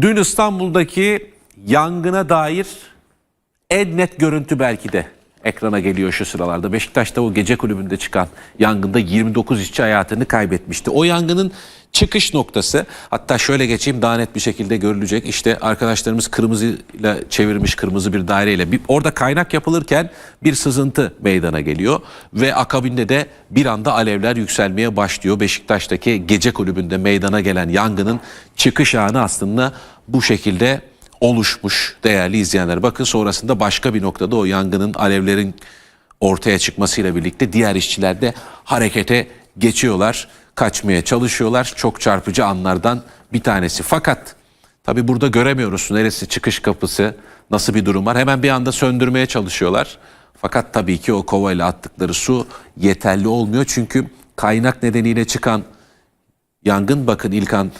Dün İstanbul'daki yangına dair en net görüntü belki de ekrana geliyor şu sıralarda. Beşiktaş'ta o gece kulübünde çıkan yangında 29 işçi hayatını kaybetmişti. O yangının çıkış noktası hatta şöyle geçeyim daha net bir şekilde görülecek. İşte arkadaşlarımız kırmızıyla çevirmiş kırmızı bir daireyle bir, orada kaynak yapılırken bir sızıntı meydana geliyor ve akabinde de bir anda alevler yükselmeye başlıyor. Beşiktaş'taki gece kulübünde meydana gelen yangının çıkış anı aslında bu şekilde oluşmuş değerli izleyenler. Bakın sonrasında başka bir noktada o yangının alevlerin ortaya çıkmasıyla birlikte diğer işçiler de harekete geçiyorlar, kaçmaya çalışıyorlar. Çok çarpıcı anlardan bir tanesi. Fakat tabi burada göremiyoruz neresi çıkış kapısı, nasıl bir durum var. Hemen bir anda söndürmeye çalışıyorlar. Fakat tabii ki o kovayla attıkları su yeterli olmuyor. Çünkü kaynak nedeniyle çıkan yangın bakın İlkan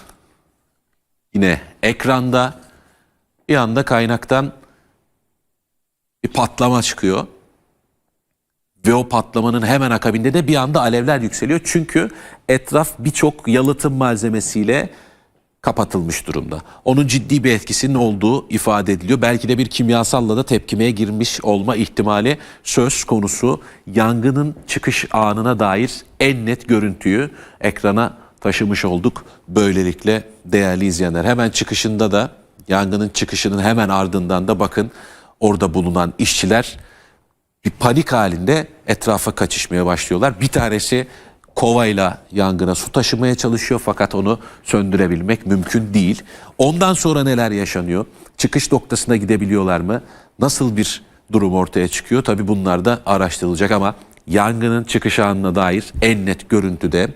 yine ekranda bir anda kaynaktan bir patlama çıkıyor. Ve o patlamanın hemen akabinde de bir anda alevler yükseliyor. Çünkü etraf birçok yalıtım malzemesiyle kapatılmış durumda. Onun ciddi bir etkisinin olduğu ifade ediliyor. Belki de bir kimyasalla da tepkimeye girmiş olma ihtimali söz konusu. Yangının çıkış anına dair en net görüntüyü ekrana taşımış olduk. Böylelikle değerli izleyenler hemen çıkışında da yangının çıkışının hemen ardından da bakın orada bulunan işçiler bir panik halinde etrafa kaçışmaya başlıyorlar. Bir tanesi kovayla yangına su taşımaya çalışıyor fakat onu söndürebilmek mümkün değil. Ondan sonra neler yaşanıyor? Çıkış noktasına gidebiliyorlar mı? Nasıl bir durum ortaya çıkıyor? Tabii bunlar da araştırılacak ama yangının çıkış anına dair en net görüntüde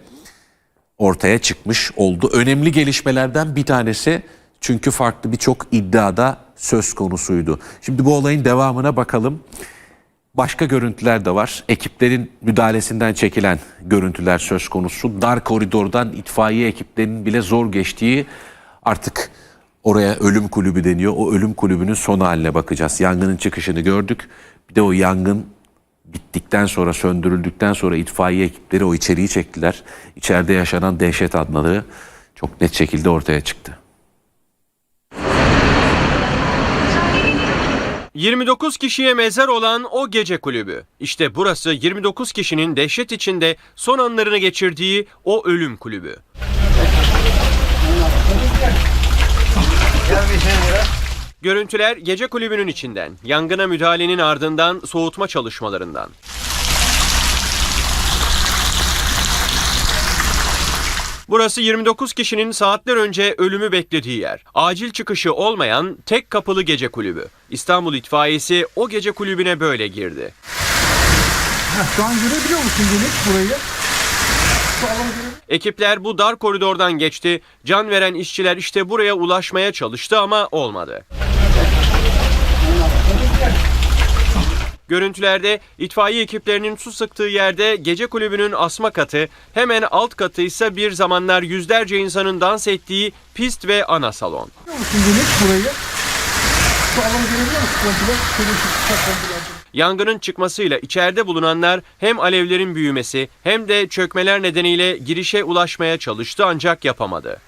ortaya çıkmış oldu. Önemli gelişmelerden bir tanesi çünkü farklı birçok iddiada söz konusuydu. Şimdi bu olayın devamına bakalım. Başka görüntüler de var. Ekiplerin müdahalesinden çekilen görüntüler söz konusu. Dar koridordan itfaiye ekiplerinin bile zor geçtiği artık oraya ölüm kulübü deniyor. O ölüm kulübünün son haline bakacağız. Yangının çıkışını gördük. Bir de o yangın bittikten sonra söndürüldükten sonra itfaiye ekipleri o içeriği çektiler. İçeride yaşanan dehşet anları çok net şekilde ortaya çıktı. 29 kişiye mezar olan o gece kulübü. İşte burası 29 kişinin dehşet içinde son anlarını geçirdiği o ölüm kulübü. Görüntüler gece kulübünün içinden, yangına müdahalenin ardından soğutma çalışmalarından. Burası 29 kişinin saatler önce ölümü beklediği yer. Acil çıkışı olmayan tek kapılı gece kulübü. İstanbul itfaiyesi o gece kulübüne böyle girdi. Şu an görebiliyor musun Deniz burayı? Ekipler bu dar koridordan geçti. Can veren işçiler işte buraya ulaşmaya çalıştı ama olmadı. Görüntülerde itfaiye ekiplerinin su sıktığı yerde gece kulübünün asma katı, hemen alt katı ise bir zamanlar yüzlerce insanın dans ettiği pist ve ana salon. Yangının çıkmasıyla içeride bulunanlar hem alevlerin büyümesi hem de çökmeler nedeniyle girişe ulaşmaya çalıştı ancak yapamadı.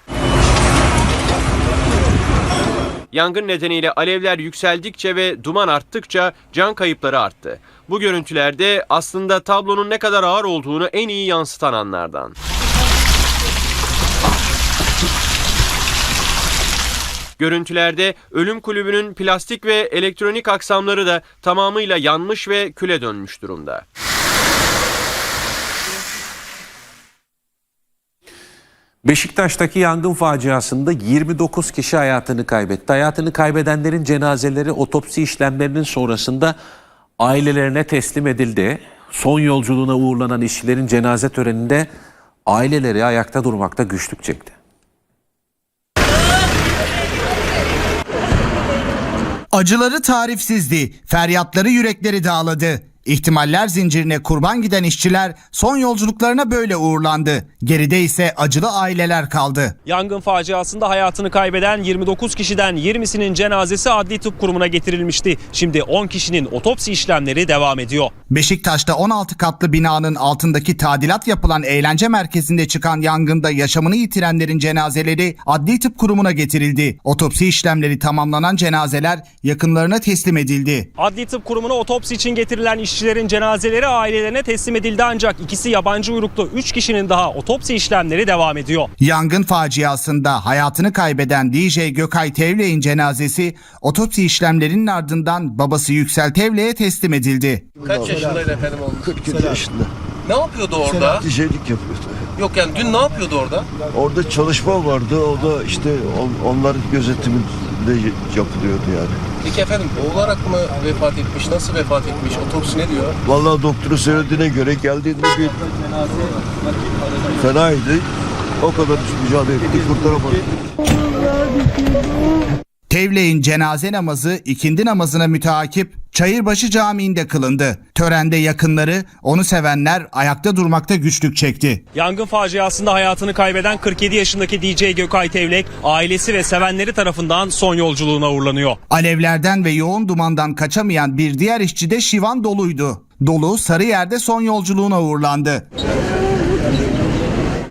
Yangın nedeniyle alevler yükseldikçe ve duman arttıkça can kayıpları arttı. Bu görüntülerde aslında tablonun ne kadar ağır olduğunu en iyi yansıtan anlardan. Görüntülerde ölüm kulübünün plastik ve elektronik aksamları da tamamıyla yanmış ve küle dönmüş durumda. Beşiktaş'taki yangın faciasında 29 kişi hayatını kaybetti. Hayatını kaybedenlerin cenazeleri otopsi işlemlerinin sonrasında ailelerine teslim edildi. Son yolculuğuna uğurlanan işçilerin cenaze töreninde aileleri ayakta durmakta güçlük çekti. Acıları tarifsizdi, feryatları yürekleri dağladı. İhtimaller zincirine kurban giden işçiler son yolculuklarına böyle uğurlandı. Geride ise acılı aileler kaldı. Yangın faciasında hayatını kaybeden 29 kişiden 20'sinin cenazesi adli tıp kurumuna getirilmişti. Şimdi 10 kişinin otopsi işlemleri devam ediyor. Beşiktaş'ta 16 katlı binanın altındaki tadilat yapılan eğlence merkezinde çıkan yangında yaşamını yitirenlerin cenazeleri adli tıp kurumuna getirildi. Otopsi işlemleri tamamlanan cenazeler yakınlarına teslim edildi. Adli tıp kurumuna otopsi için getirilen işçilerin cenazeleri ailelerine teslim edildi ancak ikisi yabancı uyruklu 3 kişinin daha otopsi işlemleri devam ediyor. Yangın faciasında hayatını kaybeden DJ Gökay Tevle'in cenazesi otopsi işlemlerinin ardından babası Yüksel Tevle'ye teslim edildi. Kaç yaşındaydı efendim oğlum? 47 yaşında. Ne yapıyordu orada? DJ'lik yapıyordu. Yok yani dün ne yapıyordu orada? Orada çalışma vardı. O da işte on- onlar gözetiminde yapılıyordu yani. Peki efendim boğularak mı vefat etmiş? Nasıl vefat etmiş? Otopsi ne diyor? Vallahi doktoru söylediğine göre geldiğinde bir fenaydı. O kadar mücadele etti kurtaramadı. Tevle'in cenaze namazı ikindi namazına müteakip Çayırbaşı Camii'nde kılındı. Törende yakınları, onu sevenler ayakta durmakta güçlük çekti. Yangın faciasında hayatını kaybeden 47 yaşındaki DJ Gökay Tevlek ailesi ve sevenleri tarafından son yolculuğuna uğurlanıyor. Alevlerden ve yoğun dumandan kaçamayan bir diğer işçi de Şivan Dolu'ydu. Dolu Sarıyer'de son yolculuğuna uğurlandı.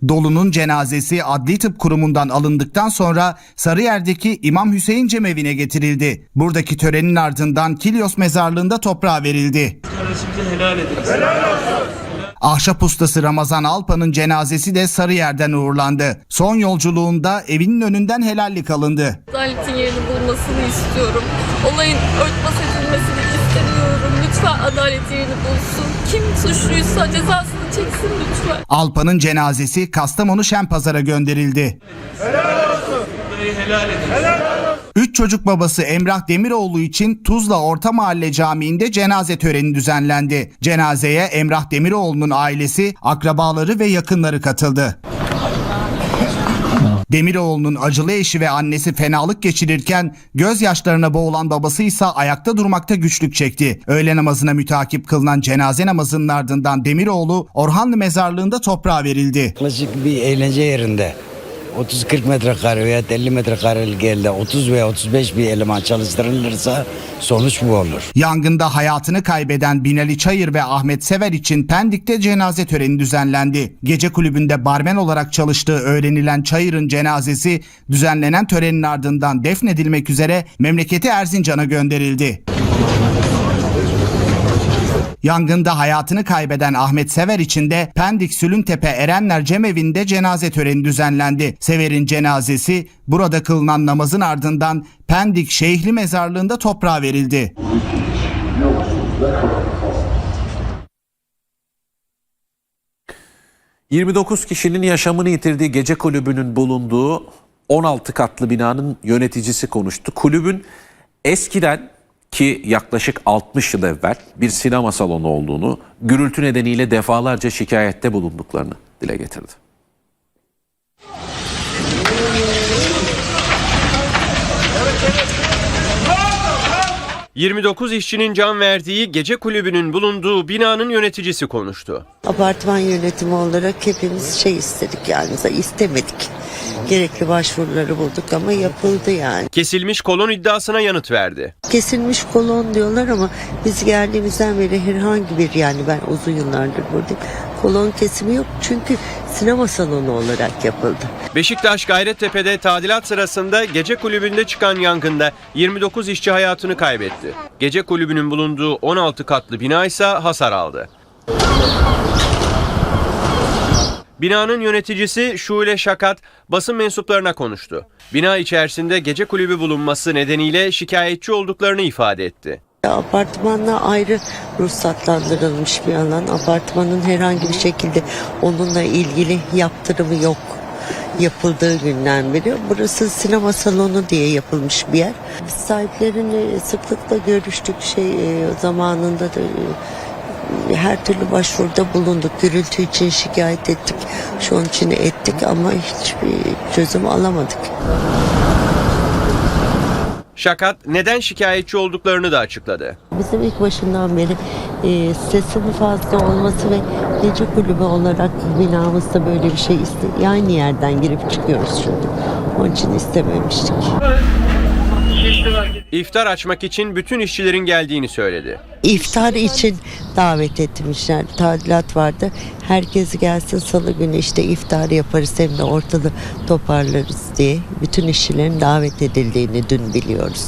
Dolu'nun cenazesi Adli Tıp Kurumu'ndan alındıktan sonra Sarıyer'deki İmam Hüseyin Cemevi'ne getirildi. Buradaki törenin ardından Kilyos mezarlığında toprağa verildi. Ahşap ustası Ramazan Alpa'nın cenazesi de Sarıyer'den uğurlandı. Son yolculuğunda evinin önünden helallik alındı. adaletin yerini bulmasını istiyorum. Olayın örtbas edilmesini istemiyorum. Lütfen adalet yerini bulsun. Kim suçluysa cezasını çeksin lütfen. Alpa'nın cenazesi Kastamonu Şenpazar'a gönderildi. Üç çocuk babası Emrah Demiroğlu için Tuzla Orta Mahalle Camii'nde cenaze töreni düzenlendi. Cenazeye Emrah Demiroğlu'nun ailesi, akrabaları ve yakınları katıldı. Demiroğlu'nun acılı eşi ve annesi fenalık geçirirken gözyaşlarına boğulan babası ise ayakta durmakta güçlük çekti. Öğle namazına mütakip kılınan cenaze namazının ardından Demiroğlu Orhanlı mezarlığında toprağa verildi. Klasik bir eğlence yerinde 30-40 metrekare veya 50 metrekarelik yerde 30 veya 35 bir eleman çalıştırılırsa sonuç bu olur. Yangında hayatını kaybeden Binali Çayır ve Ahmet Sever için Pendik'te cenaze töreni düzenlendi. Gece kulübünde barmen olarak çalıştığı öğrenilen Çayır'ın cenazesi düzenlenen törenin ardından defnedilmek üzere memleketi Erzincan'a gönderildi. Yangında hayatını kaybeden Ahmet Sever için de Pendik Sülüntepe Erenler Cemevi'nde cenaze töreni düzenlendi. Sever'in cenazesi burada kılınan namazın ardından Pendik Şeyhli Mezarlığı'nda toprağa verildi. ...29 kişinin yaşamını yitirdiği gece kulübünün bulunduğu 16 katlı binanın yöneticisi konuştu. Kulübün eskiden ki yaklaşık 60 yıl evvel bir sinema salonu olduğunu, gürültü nedeniyle defalarca şikayette bulunduklarını dile getirdi. ...29 işçinin can verdiği gece kulübünün bulunduğu binanın yöneticisi konuştu. Apartman yönetimi olarak hepimiz şey istedik yani istemedik. Gerekli başvuruları bulduk ama yapıldı yani. Kesilmiş kolon iddiasına yanıt verdi. Kesilmiş kolon diyorlar ama biz geldiğimizden beri herhangi bir yani ben uzun yıllardır buradayım. Kolon kesimi yok çünkü sinema salonu olarak yapıldı. Beşiktaş Gayrettepe'de tadilat sırasında gece kulübünde çıkan yangında 29 işçi hayatını kaybetti. Gece kulübünün bulunduğu 16 katlı bina ise hasar aldı. Binanın yöneticisi Şule Şakat basın mensuplarına konuştu. Bina içerisinde gece kulübü bulunması nedeniyle şikayetçi olduklarını ifade etti. Apartmanla ayrı ruhsatlandırılmış bir alan. Apartmanın herhangi bir şekilde onunla ilgili yaptırımı yok yapıldığı günden beri. Burası sinema salonu diye yapılmış bir yer. Biz sahiplerinle sıklıkla görüştük şey e, zamanında da e, her türlü başvuruda bulunduk. Gürültü için şikayet ettik. Şu için ettik ama hiçbir çözüm alamadık. Şakat neden şikayetçi olduklarını da açıkladı. Bizim ilk başından beri e, sesinin fazla olması ve gece kulübü olarak binamızda böyle bir şey iste aynı yerden girip çıkıyoruz şimdi. Onun için istememiştik. İftar açmak için bütün işçilerin geldiğini söyledi. İftar için davet etmişler. Tadilat vardı. Herkes gelsin salı günü işte iftar yaparız hem de ortalığı toparlarız diye. Bütün işçilerin davet edildiğini dün biliyoruz.